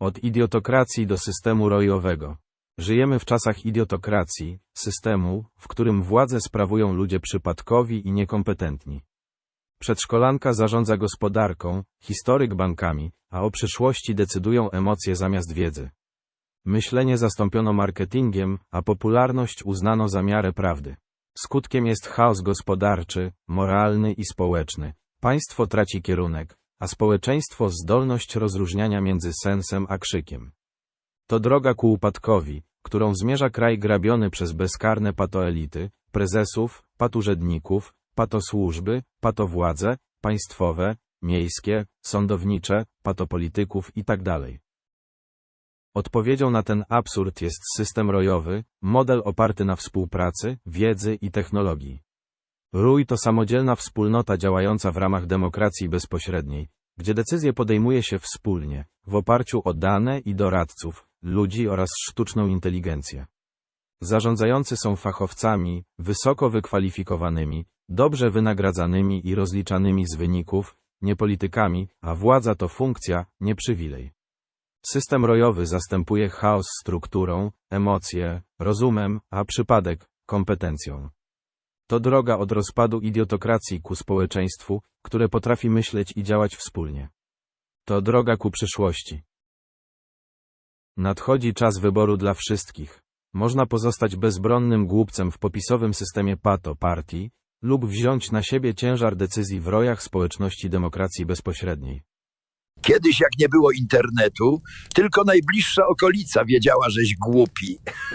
Od idiotokracji do systemu rojowego. Żyjemy w czasach idiotokracji, systemu, w którym władzę sprawują ludzie przypadkowi i niekompetentni. Przedszkolanka zarządza gospodarką, historyk bankami, a o przyszłości decydują emocje zamiast wiedzy. Myślenie zastąpiono marketingiem, a popularność uznano za miarę prawdy. Skutkiem jest chaos gospodarczy, moralny i społeczny. Państwo traci kierunek, a społeczeństwo zdolność rozróżniania między sensem a krzykiem. To droga ku upadkowi, którą zmierza kraj grabiony przez bezkarne patoelity, prezesów, paturzedników, patosłużby, patowładze, państwowe, miejskie, sądownicze, patopolityków itd. Odpowiedzią na ten absurd jest system rojowy, model oparty na współpracy, wiedzy i technologii. Rój to samodzielna wspólnota działająca w ramach demokracji bezpośredniej, gdzie decyzje podejmuje się wspólnie, w oparciu o dane i doradców, ludzi oraz sztuczną inteligencję. Zarządzający są fachowcami, wysoko wykwalifikowanymi, dobrze wynagradzanymi i rozliczanymi z wyników, nie politykami, a władza to funkcja, nie przywilej. System rojowy zastępuje chaos strukturą, emocje, rozumem, a przypadek kompetencją. To droga od rozpadu idiotokracji ku społeczeństwu, które potrafi myśleć i działać wspólnie. To droga ku przyszłości. Nadchodzi czas wyboru dla wszystkich. Można pozostać bezbronnym głupcem w popisowym systemie pato partii, lub wziąć na siebie ciężar decyzji w rojach społeczności demokracji bezpośredniej. Kiedyś jak nie było internetu, tylko najbliższa okolica wiedziała, żeś głupi.